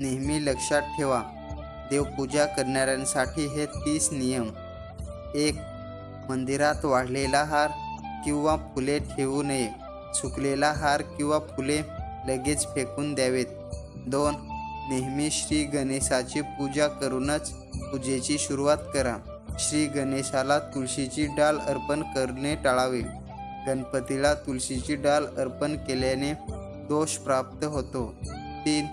नेहमी लक्षात ठेवा. देवपूजा करणाऱ्यांसाठी हे तीस नियम. एक मंदिरात वाढलेला हार किंवा फुले ठेवू नये. सुकलेला हार किंवा फुले लगेच फेकून द्यावेत. दोन नेहमी श्री गणेशाची पूजा करूनच पूजेची सुरुवात करा. श्री गणेशाला तुळशीची डाल अर्पण करणे टाळावे. गणपतीला तुळशीची डाल अर्पण केल्याने दोष प्राप्त होतो. तीन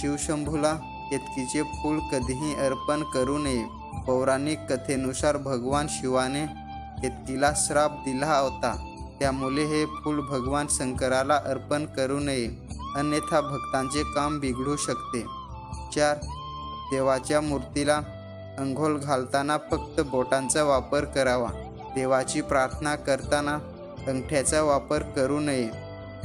शिवशंभूला केतकीचे फूल कधीही अर्पण करू नये. पौराणिक कथेनुसार भगवान शिवाने केतकीला श्राप दिला होता. त्यामुळे हे फूल भगवान शंकराला अर्पण करू नये. अन्यथा भक्तांचे काम बिघडू शकते. चार. देवाच्या मूर्तीला अंघोळ घालताना फक्त बोटांचा वापर करावा. देवाची प्रार्थना करताना अंगठ्याचा वापर करू नये.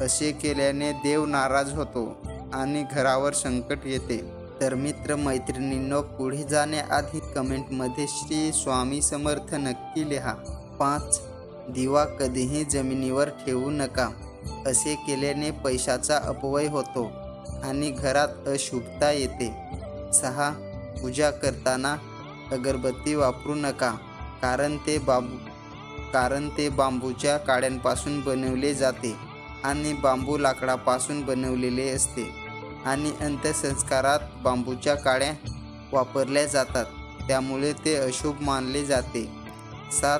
असे केल्याने देव नाराज होतो. आणि घरावर संकट येते. तर मित्र मैत्रिणींनो पुढे जाण्याआधी कमेंटमध्ये श्री स्वामी समर्थ नक्की लिहा. पाच दिवा कधीही जमिनीवर ठेवू नका. असे केल्याने पैशाचा अपवय होतो आणि घरात अशुभता येते. सहा पूजा करताना अगरबत्ती वापरू नका. कारण ते बांबू कारण ते बांबूच्या काड्यांपासून बनवले जाते आणि बांबू लाकडापासून बनवलेले असते. आणि अंत्यसंस्कारात बांबूच्या काड्या वापरल्या जातात. त्यामुळे ते अशुभ मानले जाते. सात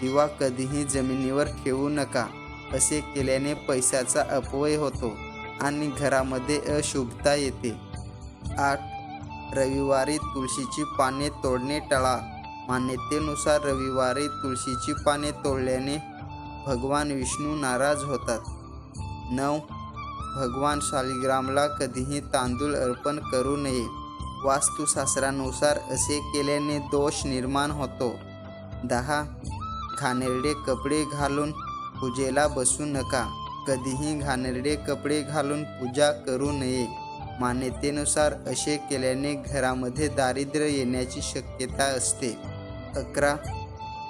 दिवा कधीही जमिनीवर ठेवू नका. असे केल्याने पैशाचा अपव्यय होतो आणि घरामध्ये अशुभता येते. आठ रविवारी तुळशीची पाने तोडणे टाळा. मान्यतेनुसार रविवारी तुळशीची पाने तोडल्याने भगवान विष्णू नाराज होतात. नऊ भगवान शालिग्रामला कधीही तांदूळ अर्पण करू नये. वास्तुशास्त्रानुसार असे केल्याने दोष निर्माण होतो. दहा. घाणेरडे कपडे घालून पूजेला बसू नका. कधीही घाणेरडे कपडे घालून पूजा करू नये. मान्यतेनुसार असे केल्याने घरामध्ये दारिद्र्य येण्याची शक्यता असते. अकरा.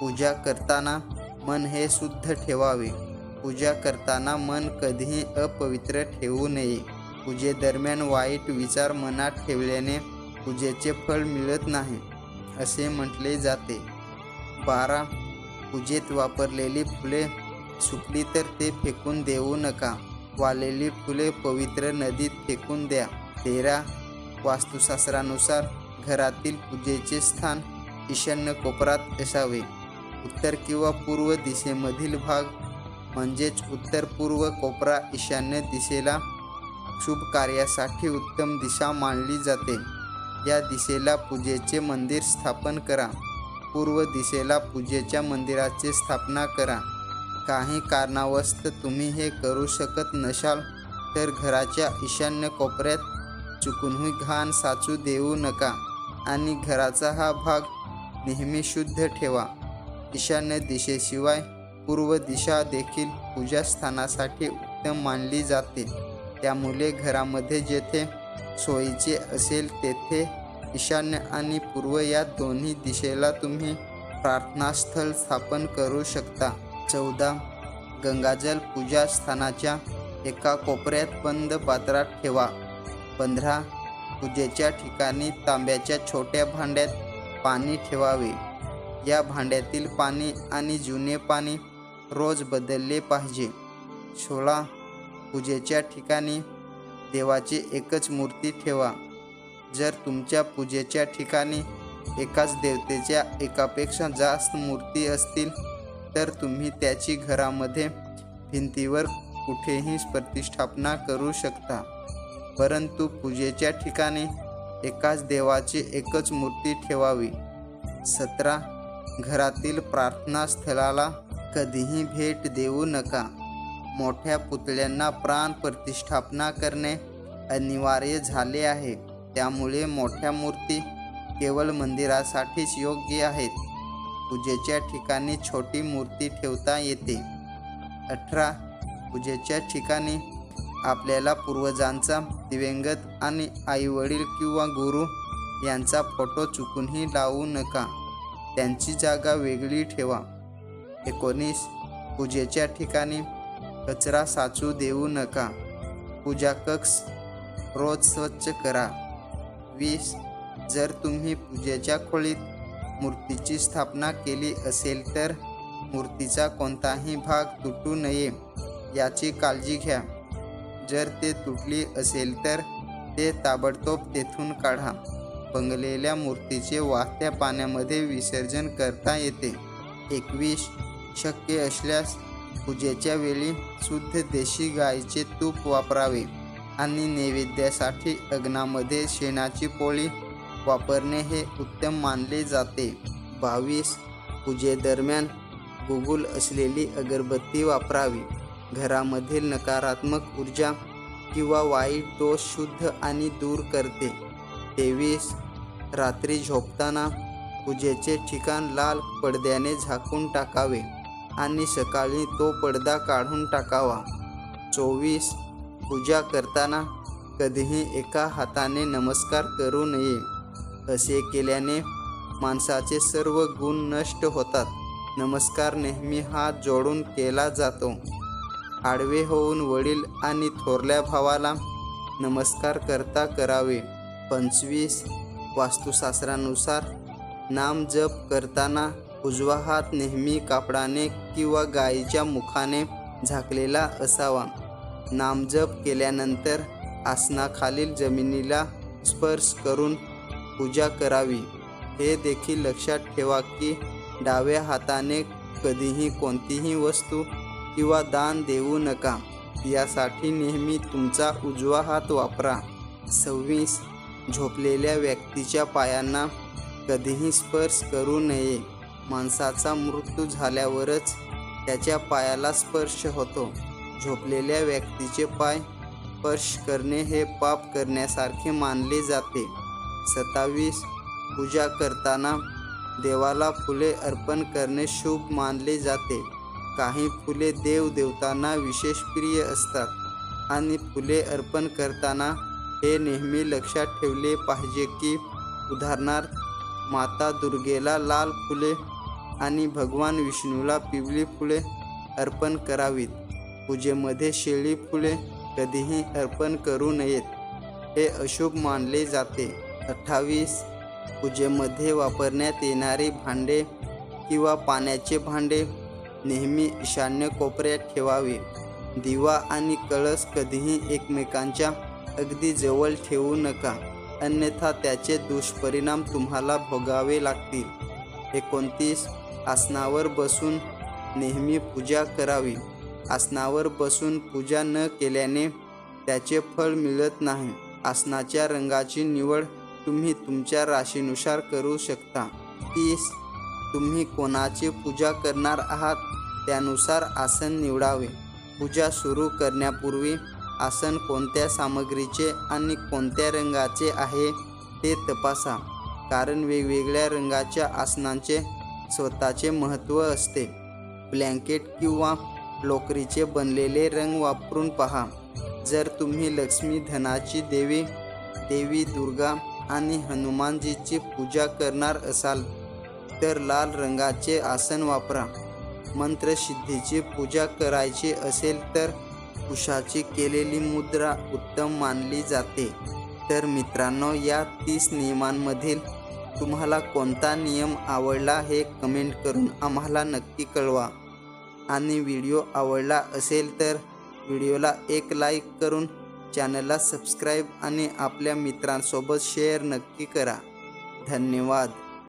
पूजा करताना मन हे शुद्ध ठेवावे. पूजा करताना मन कधीही अपवित्र ठेवू नये. पूजेदरम्यान वाईट विचार मनात ठेवल्याने पूजेचे फळ मिळत नाही असे म्हटले जाते. बारा. पूजेत वापरलेली फुले सुकली तर ते फेकून देऊ नका. वाळलेली फुले पवित्र नदीत फेकून द्या. तेरा. वास्तुशास्त्रानुसार घरातील पूजेचे स्थान ईशान्य कोपरात असावे. उत्तर किंवा पूर्व दिशेमधील भाग म्हणजेच उत्तर पूर्व कोपरा ईशान्य दिशेला शुभ कार्यासाठी उत्तम दिशा मानली जाते. या दिशेला पूजेचे मंदिर स्थापन करा. पूर्व दिशेला पूजेच्या मंदिराची स्थापना करा. काही कारणावस्त तुम्ही हे करू शकत नसाल तर घराच्या ईशान्य कोपऱ्यात चुकूनही घाण साचू देऊ नका आणि घराचा हा भाग नेहमी शुद्ध ठेवा. ईशान्य दिशेशिवाय पूर्व दिशा देखील पूजास्थानासाठी उत्तम मानली जाते. त्यामुळे घरामध्ये जेथे सोयीचे असेल तेथे ईशान्य आणि पूर्व या दोन्ही दिशेला तुम्ही प्रार्थनास्थळ स्थापन करू शकता. चौदा. गंगाजल पूजास्थानाच्या एका कोपऱ्यात बंद पात्रात ठेवा. पंधरा. पूजेच्या ठिकाणी तांब्याच्या छोट्या भांड्यात पाणी ठेवावे. या भांड्यातील पाणी आणि जुने पाणी रोज बदलले पाहिजे. सोळा पूजेच्या ठिकाणी देवाची एकच मूर्ती ठेवा. जर तुमच्या पूजेच्या ठिकाणी एकाच देवतेच्या एकापेक्षा जास्त मूर्ती असतील तर तुम्ही त्याची घरामध्ये भिंतीवर कुठेही प्रतिष्ठापना करू शकता. परंतु पूजेच्या ठिकाणी एकाच देवाची एकच मूर्ती ठेवावी. सतरा घरातील प्रार्थनास्थळाला कधीही भेट देऊ नका. मोठ्या पुतळ्यांना प्राण प्रतिष्ठापना करणे अनिवार्य झाले आहे. त्यामुळे मोठ्या मूर्ती केवळ मंदिरासाठीच योग्य आहेत. पूजेच्या ठिकाणी छोटी मूर्ती ठेवता येते. अठरा. पूजेच्या ठिकाणी आपल्याला पूर्वजांचा दिवंगत आणि आईवडील किंवा गुरु यांचा फोटो चुकूनही लावू नका. त्यांची जागा वेगळी ठेवा. एकोणीस. पूजेच्या ठिकाणी कचरा साचू देऊ नका. पूजा कक्ष रोज स्वच्छ करा. वीस. जर तुम्ही पूजेच्या खोलीत मूर्तीची स्थापना केली असेल तर मूर्तीचा कोणताही भाग तुटू नये याची काळजी घ्या. जर ते तुटली असेल तर ते ताबडतोब तेथून काढा. बंगलेल्या मूर्तीचे वाहत्या पाण्यामध्ये विसर्जन करता येते. एकवीस. शक्य असल्यास पूजेच्या वेळी शुद्ध देशी गाईचे तूप वापरावे आणि नैवेद्यासाठी अग्नामध्ये शेणाची पोळी वापरणे हे उत्तम मानले जाते. बावीस. पूजेदरम्यान गुगुल असलेली अगरबत्ती वापरावी. घरामधील नकारात्मक ऊर्जा किंवा वाईट दोष शुद्ध आणि दूर करते. तेवीस. रात्री झोपताना पूजेचे ठिकाण लाल पडद्याने झाकून टाकावे. आणि सकाळी तो पडदा काढून टाकावा. चोवीस पूजा करताना कधीही एका हाताने नमस्कार करू नये. असे केल्याने माणसाचे सर्व गुण नष्ट होतात. नमस्कार नेहमी हात जोडून केला जातो. आडवे होऊन वडील आणि थोरल्या भावाला नमस्कार करता करावे. पंचवीस वास्तुशास्त्रानुसार नाम जप करताना उजवा हात नेहमी कापडाने किंवा गायीच्या मुखाने झाकलेला असावा. नामजप केल्यानंतर आसनाखालील जमिनीला स्पर्श करून पूजा करावी. हे देखील लक्षात ठेवा की डाव्या हाताने कधीही कोणतीही वस्तू किंवा दान देऊ नका. यासाठी नेहमी तुमचा उजवा हात वापरा. सव्वीस. झोपलेल्या व्यक्तीच्या पायांना कधीही स्पर्श करू नये. माणसाचा मृत्यू झाल्यावरच त्याच्या पायाला स्पर्श होतो. झोपलेल्या व्यक्तीचे पाय स्पर्श करणे हे पाप करण्यासारखे मानले जाते. सत्तावीस पूजा करताना देवाला फुले अर्पण करणे शुभ मानले जाते. काही फुले देव देवतांना विशेष प्रिय असतात आणि फुले अर्पण करताना हे नेहमी लक्षात ठेवले पाहिजे की उदाहरणार्थ माता दुर्गेला लाल फुले आणि भगवान विष्णूला पिवळी फुले अर्पण करावीत. पूजेमध्ये शेळी फुले कधीही अर्पण करू नयेत. हे अशुभ मानले जाते. अठ्ठावीस. पूजेमध्ये वापरण्यात येणारे भांडे किंवा पाण्याचे भांडे नेहमी ईशान्य कोपऱ्यात ठेवावे. दिवा आणि कळस कधीही एकमेकांच्या अगदी जवळ ठेवू नका. अन्यथा त्याचे दुष्परिणाम तुम्हाला भोगावे लागतील. एकोणतीस. आसनावर बसून नेहमी पूजा करावी. आसनावर बसून पूजा न केल्याने त्याचे फळ मिळत नाही. आसनाच्या रंगाची निवड तुम्ही तुमच्या राशीनुसार करू शकता. तीस तुम्ही कोणाची पूजा करणार आहात त्यानुसार आसन निवडावे. पूजा सुरू करण्यापूर्वी आसन कोणत्या सामग्रीचे आणि कोणत्या रंगाचे आहे ते तपासा. कारण वेगवेगळ्या रंगाच्या आसनांचे स्वतःचे महत्त्व असते. ब्लँकेट किंवा लोकरीचे बनलेले रंग वापरून पहा. जर तुम्ही लक्ष्मी धनाची देवी देवी दुर्गा आणि हनुमानजीची पूजा करणार असाल तर लाल रंगाचे आसन वापरा. मंत्रसिद्धीची पूजा करायची असेल तर उषाची केलेली मुद्रा उत्तम मानली जाते. तर मित्रांनो या तीस नियमांमधील तुम्हाला कोणता नियम आवडला हे कमेंट करून आम्हाला नक्की कळवा. आणि व्हिडिओ आवडला असेल तर व्हिडिओला एक लाईक करून चॅनलला सबस्क्राईब आणि आपल्या मित्रांसोबत शेअर नक्की करा. धन्यवाद.